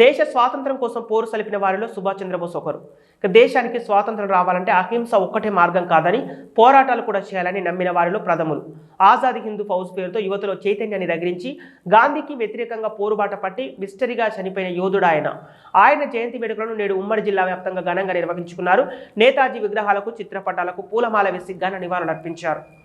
దేశ స్వాతంత్రం కోసం పోరు సలిపిన వారిలో సుభాష్ చంద్రబోస్ ఒకరు. దేశానికి స్వాతంత్రం రావాలంటే అహింస ఒక్కటే మార్గం కాదని పోరాటాలు కూడా చేయాలని నమ్మిన వారిలో ప్రథములు. ఆజాద్ హిందూ ఫౌజ్ పేరుతో యువతలో చైతన్యాన్ని రగిలించి గాంధీకి వ్యతిరేకంగా పోరుబాట పట్టి మిస్టరీగా చనిపోయిన యోధుడు ఆయన. ఆయన జయంతి వేడుకలను నేడు ఉమ్మడి జిల్లా వ్యాప్తంగా ఘనంగా నిర్వహించుకున్నారు. నేతాజీ విగ్రహాలకు చిత్రపటాలకు పూలమాల వేసి ఘన నివాళులర్పించారు.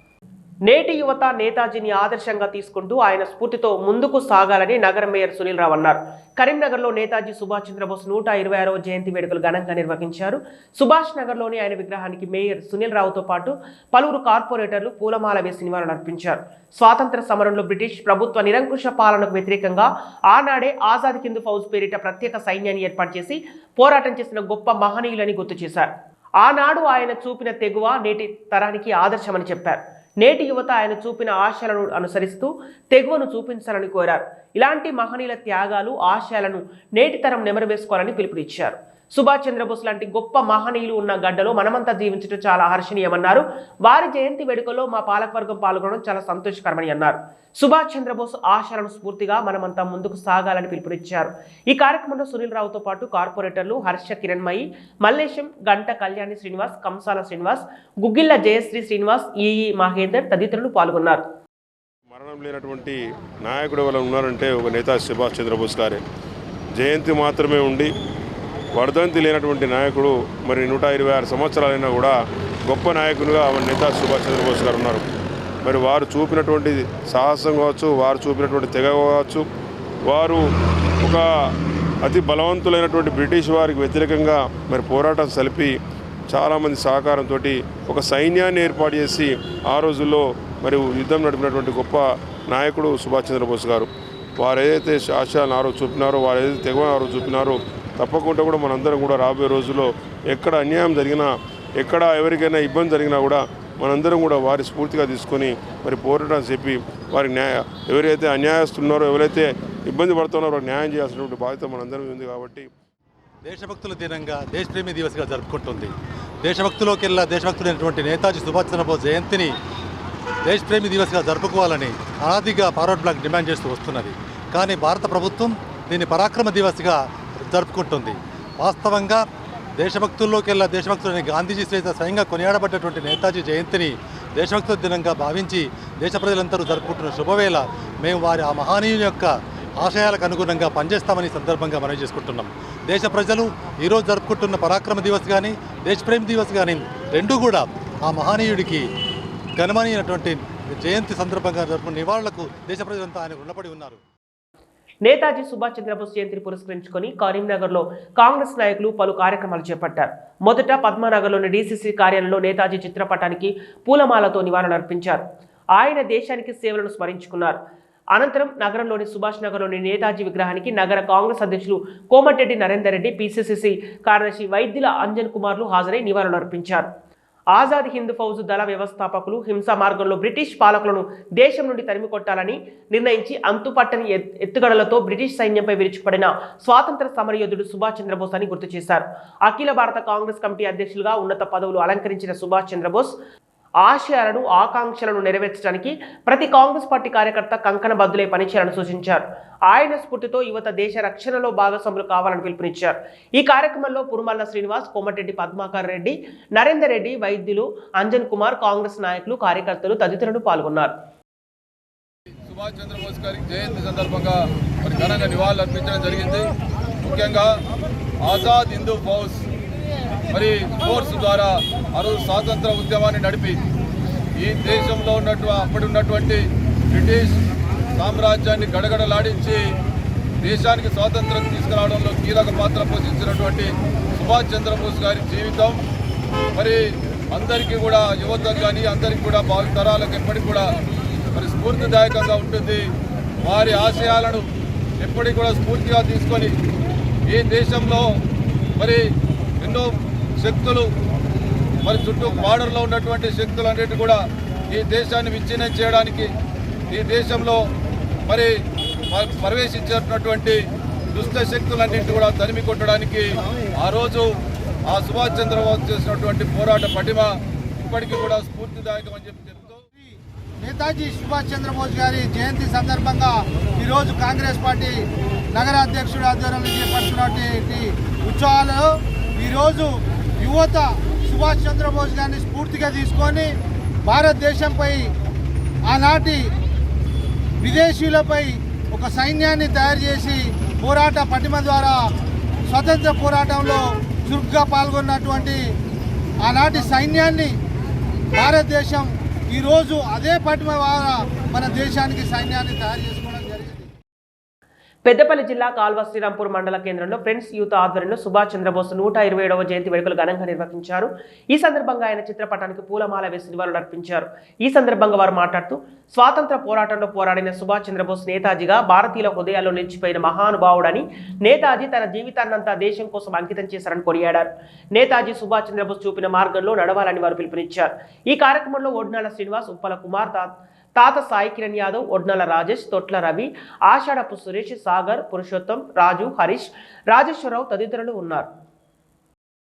నేటి యువత నేతాజీని ఆదర్శంగా తీసుకుంటూ ఆయన స్ఫూర్తితో ముందుకు సాగాలని నగర మేయర్ సునీల్ రావు అన్నారు. కరీంనగర్లో నేతాజీ సుభాష్ చంద్రబోస్ నూట ఇరవై ఆరవ జయంతి వేడుకలు ఘనంగా నిర్వహించారు. సుభాష్ నగర్లోని ఆయన విగ్రహానికి మేయర్ సునీల్ రావుతో పాటు పలువురు కార్పొరేటర్లు పూలమాల వేసి నివాళులర్పించారు స్వాతంత్ర సమరంలో బ్రిటిష్ ప్రభుత్వ నిరంకుశ పాలనకు వ్యతిరేకంగా ఆనాడే ఆజాద్ హిందూ ఫౌజ్ పేరిట ప్రత్యేక సైన్యాన్ని ఏర్పాటు చేసి పోరాటం చేసిన గొప్ప మహనీయులని గుర్తు చేశారు. ఆనాడు ఆయన చూపిన తెగువ నేటి తరానికి ఆదర్శమని చెప్పారు. నేటి యువత ఆయన చూపిన ఆశయాలను అనుసరిస్తూ తెగువను చూపించాలని కోరారు. ఇలాంటి మహనీయుల త్యాగాలు ఆశయాలను నేటి తరం నెమరవేసుకోవాలని పిలుపునిచ్చారు. సుభాష్ చంద్రబోస్ లాంటి గొప్ప మహనీయులు ఉన్న గడ్డలో మనమంతా జీవించడం చాలా హర్షణీయమన్నారు వారి జయంతి వేడుకలో మా పాలకవర్గం పాల్గొనడం చాలా సంతోషకరమని అన్నారు. సుభాష్ చంద్రబోస్ ఆశలను స్ఫూర్తిగా మనమంతా ముందుకు సాగాలని పిలుపునిచ్చారు. ఈ కార్యక్రమంలో సునీల్ రావుతో పాటు కార్పొరేటర్లు హర్ష కిరణ్మయి మల్లేశం గంట కళ్యాణి శ్రీనివాస్ కంసాల శ్రీనివాస్ గుగ్గిళ్ళ జయశ్రీ శ్రీనివాస్ ఈఈ మహేందర్ తదితరులు పాల్గొన్నారు. మరణం లేనటువంటి నాయకుడు ఎవరు ఉన్నారంటే ఒక నేత సుభాష్ చంద్రబోస్ గారే. జయంతి మాత్రమే ఉండి వర్ధంతి లేనటువంటి నాయకుడు మరి నూట ఇరవై ఆరు సంవత్సరాలైనా కూడా గొప్ప నాయకునిగా మన నేత సుభాష్ చంద్రబోస్ గారు ఉన్నారు. మరి వారు చూపినటువంటి సాహసం కావచ్చు వారు చూపినటువంటి తెగ కావచ్చు వారు ఒక అతి బలవంతులైనటువంటి బ్రిటిష్ వారికి వ్యతిరేకంగా మరి పోరాటం సలిపి చాలామంది సహకారంతో ఒక సైన్యాన్ని ఏర్పాటు చేసి ఆ రోజుల్లో మరి యుద్ధం నడిపినటువంటి గొప్ప నాయకుడు సుభాష్ చంద్రబోస్ గారు. వారు ఏదైతే ఆశయాలను ఆ రోజు చూపినారో వారు ఏదైతే తెగవని ఆ రోజు చూపినారో తప్పకుండా కూడా మనందరం కూడా రాబోయే రోజుల్లో ఎక్కడ అన్యాయం జరిగినా ఎక్కడ ఎవరికైనా ఇబ్బంది జరిగినా కూడా మనందరం కూడా వారి స్ఫూర్తిగా తీసుకొని మరి పోరాటం చెప్పి వారికి న్యాయ ఎవరైతే అన్యాయస్తున్నారో ఎవరైతే ఇబ్బంది పడుతున్నారో న్యాయం చేయాల్సినటువంటి బాధ్యత మనందరం ఉంది కాబట్టి. దేశభక్తుల దినంగా దేశప్రేమి దివస్గా జరుపుకుంటుంది. దేశభక్తులోకెల్లా దేశభక్తుడైనటువంటి నేతాజీ సుభాష్ చంద్రబోస్ జయంతిని దేశప్రేమి దివస్గా జరుపుకోవాలని అనాదిగా ఫార్వర్డ్ బ్లాక్ డిమాండ్ చేస్తూ వస్తున్నది. కానీ భారత ప్రభుత్వం దీన్ని పరాక్రమ దివస్గా జరుపుకుంటుంది. వాస్తవంగా దేశభక్తుల్లోకెల్లా దేశభక్తులని గాంధీజీ చేత స్వయంగా కొనియాడబడ్డటువంటి నేతాజీ జయంతిని దేశభక్తుల దినంగా భావించి దేశ ప్రజలందరూ జరుపుకుంటున్న శుభవేళ మేము వారి ఆ మహనీయుని యొక్క ఆశయాలకు అనుగుణంగా పనిచేస్తామని సందర్భంగా మనం చేసుకుంటున్నాం. దేశ ప్రజలు ఈరోజు జరుపుకుంటున్న పరాక్రమ దివస్ కానీ దేశప్రేమ దివస్ కానీ రెండూ కూడా ఆ మహనీయుడికి ఘనమైనటువంటి జయంతి సందర్భంగా జరుపుకున్న నివాళులకు దేశ ప్రజలంతా ఆయన రుణపడి ఉన్నారు. నేతాజీ సుభాష్ చంద్రబోస్ జయంతిని పురస్కరించుకొని కరీంనగర్లో కాంగ్రెస్ నాయకులు పలు కార్యక్రమాలు చేపట్టారు. మొదట పద్మానగర్లోని డీసీసీ కార్యాలయంలో నేతాజీ చిత్రపటానికి పూలమాలతో నివాళులర్పించారు. ఆయన దేశానికి సేవలను స్మరించుకున్నారు. అనంతరం నగరంలోని సుభాష్ నగర్లోని నేతాజీ విగ్రహానికి నగర కాంగ్రెస్ అధ్యక్షులు కోమటిరెడ్డి నరేందర్ రెడ్డి పీసీసీసీ కార్యదర్శి వైద్యుల అంజన్ కుమార్లు హాజరై నివాళులర్పించారు. ఆజాద్ హింద్ ఫౌజ్ దళ వ్యవస్థాపకులు హింసా మార్గంలో బ్రిటిష్ పాలకులను దేశం నుండి తరిమి కొట్టాలని నిర్ణయించి అంతుపట్టని ఎత్తుగడలతో బ్రిటిష్ సైన్యంపై విరుచుకుపడిన స్వాతంత్ర సమరయోధుడు సుభాష్ చంద్రబోస్ అని గుర్తు చేశారు. అఖిల భారత కాంగ్రెస్ కమిటీ అధ్యక్షులుగా ఉన్నత పదవులు అలంకరించిన సుభాష్ చంద్రబోస్ ఆశయాలను ఆకాంక్షలను నెరవేర్చడానికి ప్రతి కాంగ్రెస్ పార్టీ కార్యకర్త కంకణ బద్దులే పనిచేయాలని సూచించారు. ఆయన స్ఫూర్తితో యువత దేశ రక్షణలో భాగస్వాములు కావాలని పిలుపునిచ్చారు. ఈ కార్యక్రమంలో పురుమల్ల శ్రీనివాస్ కోమటిరెడ్డి పద్మాకర్ రెడ్డి నరేందర్ రెడ్డి వైద్యులు అంజన్ కుమార్ కాంగ్రెస్ నాయకులు కార్యకర్తలు తదితరులు పాల్గొన్నారు. సుభాష్ చంద్రబోస్ జయంతి సందర్భంగా ఘనంగా నివాళులు అర్పించడం జరిగింది. ముఖ్యంగా ఆజాద్ హిందూ ఫౌజ్ మరి ఫోర్స్ ద్వారా ఆ రోజు స్వాతంత్ర ఉద్యమాన్ని నడిపి ఈ దేశంలో ఉన్నట్టు అప్పటి ఉన్నటువంటి బ్రిటిష్ సామ్రాజ్యాన్ని గడగడలాడించి దేశానికి స్వాతంత్రం తీసుకురావడంలో కీలక పాత్ర పోషించినటువంటి సుభాష్ చంద్రబోస్ గారి జీవితం. మరి అందరికీ కూడా యువత కానీ అందరికీ కూడా భావితరాలకు ఎప్పటికి కూడా మరి స్ఫూర్తిదాయకంగా ఉంటుంది. వారి ఆశయాలను ఎప్పటికి కూడా స్ఫూర్తిగా తీసుకొని ఈ దేశంలో మరి ఎన్నో శక్తులు మరి చుట్టూ బార్డర్లో ఉన్నటువంటి శక్తులు అన్నిటి కూడా ఈ దేశాన్ని విచ్ఛిన్నం చేయడానికి ఈ దేశంలో మరి ప్రవేశించినటువంటి దుష్ట శక్తులన్నింటి కూడా తరిమి కొట్టడానికి ఆ రోజు ఆ సుభాష్ చంద్రబోస్ చేసినటువంటి పోరాట పటిమ ఇప్పటికీ కూడా స్ఫూర్తిదాయకం అని చెప్పి చెప్తూ నేతాజీ సుభాష్ చంద్రబోస్ గారి జయంతి సందర్భంగా ఈరోజు కాంగ్రెస్ పార్టీ నగరాధ్యక్షుడు ఆధ్వర్యంలో చేపడుతున్నటువంటి ఉత్సవాలలో ఈరోజు యువత సుభాష్ చంద్రబోస్ గారిని స్ఫూర్తిగా తీసుకొని భారతదేశంపై ఆనాటి విదేశీయులపై ఒక సైన్యాన్ని తయారు చేసి పోరాట పటిమ ద్వారా స్వతంత్ర పోరాటంలో చురుగ్గా పాల్గొన్నటువంటి ఆనాటి సైన్యాన్ని భారతదేశం ఈరోజు అదే పటిమ ద్వారా మన దేశానికి సైన్యాన్ని తయారు చేసుకుంటుంది పెద్దపల్లి జిల్లా కాల్వ శ్రీరాంపూర్ మండల కేంద్రంలో ఫ్రెండ్స్ యూత్ ఆధ్వర్యంలో సుభాష్ చంద్రబోస్ నూట ఇరవై ఏడవ జయంతి వేడుకలు ఘనంగా నిర్వహించారు. ఈ సందర్భంగా ఆయన చిత్రపటానికి పూలమాల వేసి నివాళులు అర్పించారు. ఈ సందర్భంగా వారు మాట్లాడుతూ స్వాతంత్ర పోరాటంలో పోరాడిన సుభాష్ చంద్రబోస్ నేతాజీగా భారతీయుల హృదయాల్లో నిలిచిపోయిన మహానుభావుడని నేతాజీ తన జీవితాన్నంతా దేశం కోసం అంకితం చేశారని కొనియాడారు. నేతాజీ సుభాష్ చంద్రబోస్ చూపిన మార్గంలో నడవాలని వారు పిలుపునిచ్చారు. ఈ కార్యక్రమంలో ఒడ్నాల శ్రీనివాస్ ఉప్పల కుమార్ తాత సాయి కిరణ్ యాదవ్ ఒడ్నల రాజేష్ తొట్ల రవి ఆషాఢపు సురేష్ సాగర్ పురుషోత్తం రాజు హరీష్ రాజేశ్వరరావు తదితరులు ఉన్నారు.